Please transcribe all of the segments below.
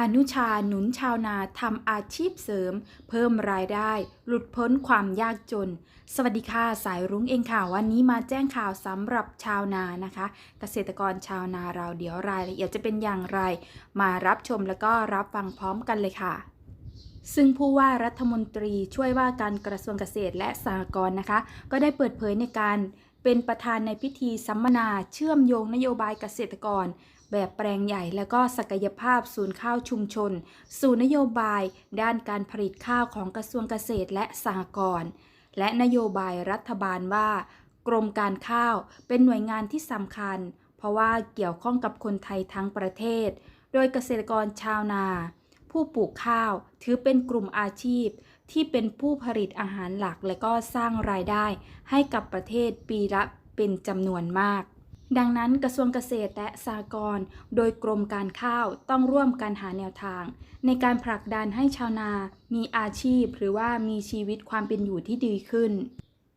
อนุชาหนุนชาวนาทำอาชีพเสริม เพิ่มรายได้ หลุดพ้นความยากจน สวัสดีค่ะสายรุ้งเองค่ะวันนี้มาแจ้งข่าวสำหรับชาวนานะคะ เกษตรกรชาวนาเราเดี๋ยวรายละเอียดจะเป็นอย่างไร มารับชมแล้วก็รับฟังพร้อมกันเลยค่ะซึ่งผู้ว่ารัฐมนตรีช่วยว่าการกระทรวงเกษตรและสหกรณ์นะคะ ก็ได้เปิดเผยในการเป็นประธานในพิธีสัมมนาเชื่อมโยงนโยบายเกษตรกร แบบแปลงใหญ่ และก็ศักยภาพศูนย์ข้าวชุมชน สู่นโยบาย ด้านการผลิตข้าวของกระทรวงเกษตรและสหกรณ์และนโยบายรัฐบาลว่า กรมการข้าวเป็นหน่วยงานที่สำคัญ เพราะว่าเกี่ยวข้องกับคนไทยทั้งประเทศ โดยเกษตรกรชาวนา ผู้ปลูกข้าวถือเป็นกลุ่มอาชีพที่เป็นผู้ผลิตอาหารหลักและก็สร้างรายได้ให้กับประเทศปีละเป็นจำนวนมาก ดังนั้นกระทรวงเกษตรและสหกรณ์โดยกรมการข้าวต้องร่วมกันหาแนวทาง ในการผลักดันให้ชาวนา มีอาชีพหรือว่ามีชีวิตความเป็นอยู่ที่ดีขึ้น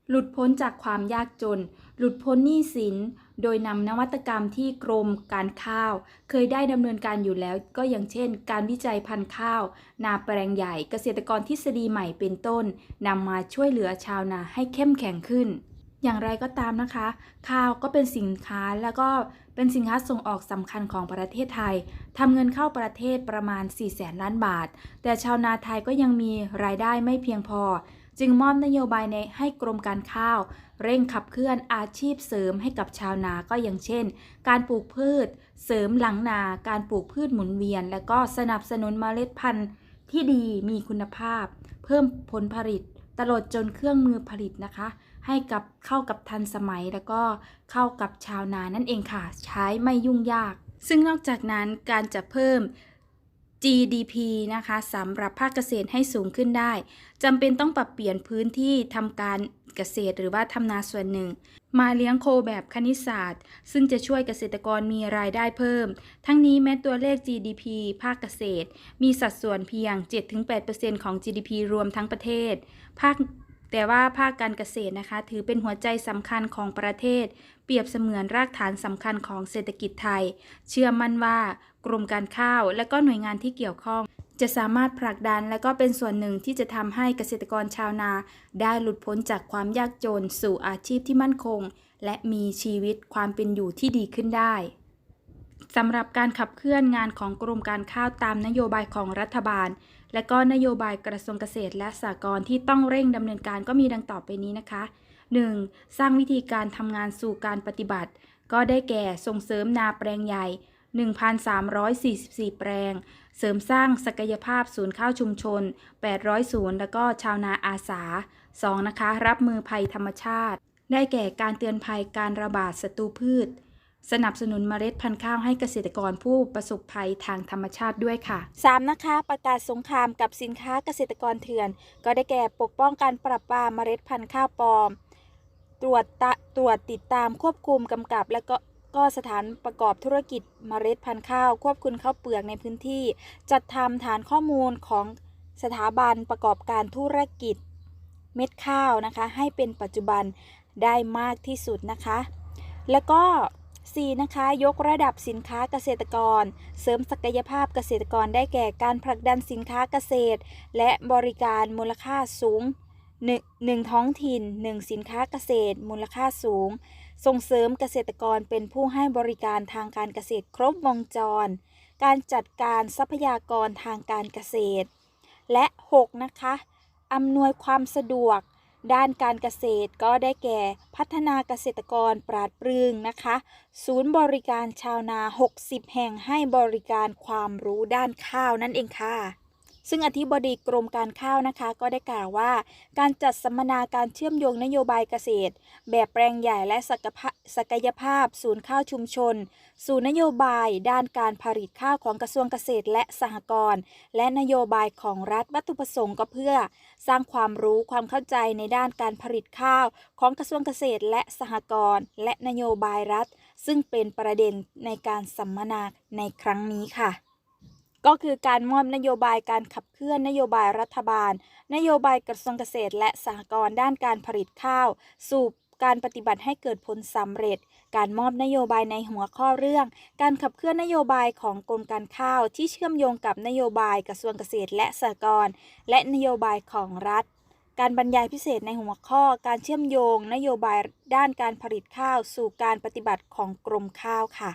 หลุดพ้นจากความยากจน หลุดพ้นหนี้สิน โดยนำนวัตกรรมที่กรมการข้าว เคยได้ดำเนินการอยู่แล้ว ก็อย่างเช่น การวิจัยพันธุ์ข้าว นาแปลงใหญ่เกษตรกรทฤษฎีใหม่เป็นต้นนำมาช่วยเหลือชาวนาให้เข้มแข็งขึ้น อย่างไรก็ตามนะคะ ข้าวก็เป็นสินค้าแล้วก็เป็นสินค้าส่งออกสำคัญของประเทศไทยทำเงินเข้าประเทศประมาณ4แสนล้านบาท แต่ชาวนาไทยก็ยังมีรายได้ไม่เพียงพอ จึงมอบนโยบายในให้กรมการข้าว เร่งขับเคลื่อนอาชีพเสริมให้กับชาวนาก็อย่างเช่น การปลูกพืช เสริมหลังนา การปลูกพืชหมุนเวียน และก็สนับสนุนเมล็ดพันธุ์ที่ดีมีคุณภาพ เพิ่มผลผลิต ตลอดจนเครื่องมือผลิตนะคะ ให้กับเข้ากับทันสมัยแล้วก็เข้ากับชาวนานั่นเองค่ะ ใช้ไม่ยุ่งยาก ซึ่งนอกจากนั้นการจะเพิ่ม GDP นะคะสำหรับภาคเกษตรให้สูงขึ้นได้จำเป็นต้องปรับเปลี่ยนพื้นที่ทำการเกษตรหรือว่าทำนาส่วนหนึ่ง มาเลี้ยงโคแบบคณิตศาสตร์ ซึ่งจะช่วยเกษตรกรมีรายได้เพิ่ม ทั้งนี้แม้ตัวเลข GDP ภาคเกษตร มีสัดส่วนเพียง 7-8%ของ GDP รวมทั้งประเทศ ภาค แต่ว่าภาคการเกษตรนะคะ ถือเป็นหัวใจสำคัญของประเทศ เปรียบเสมือนรากฐานสำคัญของเศรษฐกิจไทย เชื่อมั่นว่ากรมการข้าวและก็หน่วยงานที่เกี่ยวข้อง จะสามารถผลักดันและก็เป็นส่วนหนึ่งที่จะทำให้เกษตรกรชาวนา ได้หลุดพ้นจากความยากจนสู่อาชีพที่มั่นคง และมีชีวิตความเป็นอยู่ที่ดีขึ้นได้ สำหรับการขับเคลื่อนงานของกรมการข้าวตามนโยบายของรัฐบาล และก็นโยบายกระทรวงเกษตรและสหกรณ์ที่ต้องเร่งดำเนินการก็มีดังต่อไปนี้นะคะ 1. สร้างวิธีการทำงานสู่การปฏิบัติ ก็ได้แก่ส่งเสริมนาแปลงใหญ่ 1,344 แปลง เสริมสร้างศักยภาพศูนย์ข้าวชุมชน 800 ศูนย์ แล้วก็ชาวนาอาสา 2. นะคะ รับมือภัยธรรมชาติ ได้แก่การเตือนภัยการระบาดศัตรูพืช สนับสนุนเมล็ดพันธุ์ข้าวให้เกษตรกรผู้ประสบภัยทางธรรมชาติด้วยค่ะ 3. นะคะ ประกาศสงครามกับสินค้าเกษตรกรเถื่อน ก็ได้แก่ปกป้องการปรับปรามเมล็ดพันธุ์ข้าวปลอม ตรวจตตรวจติดตามควบคุมกำกับ และก็ก็สถานประกอบธุรกิจเมล็ดพันธุ์ข้าว ควบคุมข้าวเปลือกในพื้นที่ จัดทำฐานข้อมูลของสถาบันประกอบการธุรกิจเม็ดข้าวนะคะ ให้เป็นปัจจุบันได้มากที่สุดนะคะ แล้วก็ 4. นะคะ ยกระดับสินค้าเกษตรกร เสริมศักยภาพเกษตรกรได้แก่การผลักดันสินค้าเกษตร และบริการมูลค่าสูง 1. ท้องถิ่น 1 สินค้าเกษตร มูลค่าสูง ส่งเสริมเกษตรกรเป็นผู้ให้บริการทางการเกษตรครบวงจร การจัดการทรัพยากรทางการเกษตร และ 6 นะคะอำนวยความสะดวก ด้านการเกษตรก็ได้แก่พัฒนาเกษตรกรปราดปรึงนะคะ ศูนย์บริการชาวนา 60 แห่งให้บริการความรู้ด้านข้าวนั่นเองค่ะ ซึ่งอธิบดีกรมการข้าวนะคะ ก็ได้กล่าวว่า การจัดสัมมนาการเชื่อมโยงนโยบายเกษตร แบบแปลงใหญ่และศักศกยภาพ ศูนย์ข้าวชุมชน สู่นโยบาย ด้านการผลิตข้าวของกระทรวงเกษตรและสหกรณ์และนโยบายของรัฐวัตถุประสงค์ก็เพื่อ สร้างความรู้ความเข้าใจในด้านการผลิตข้าวของกระทรวงเกษตรและสหกรณ์และนโยบายรัฐ ซึ่งเป็นประเด็นในการสัมมนาในครั้งนี้ค่ะ ก็คือการมอบนโยบายการขับเคลื่อนนโยบายรัฐบาล นโยบายกระทรวงเกษตร และสหกรณ์ด้านการผลิตข้าว สู่การปฏิบัติให้เกิดผลสำเร็จ การมอบนโยบายในหัวข้อเรื่อง การขับเคลื่อนนโยบายของกรมการข้าวที่เชื่อมโยงกับนโยบายกระทรวงเกษตรและสหกรณ์และนโยบายของรัฐ การบรรยายพิเศษในหัวข้อ การเชื่อมโยง นโยบายด้านการผลิตข้าว สู่การปฏิบัติของกรมข้าวค่ะ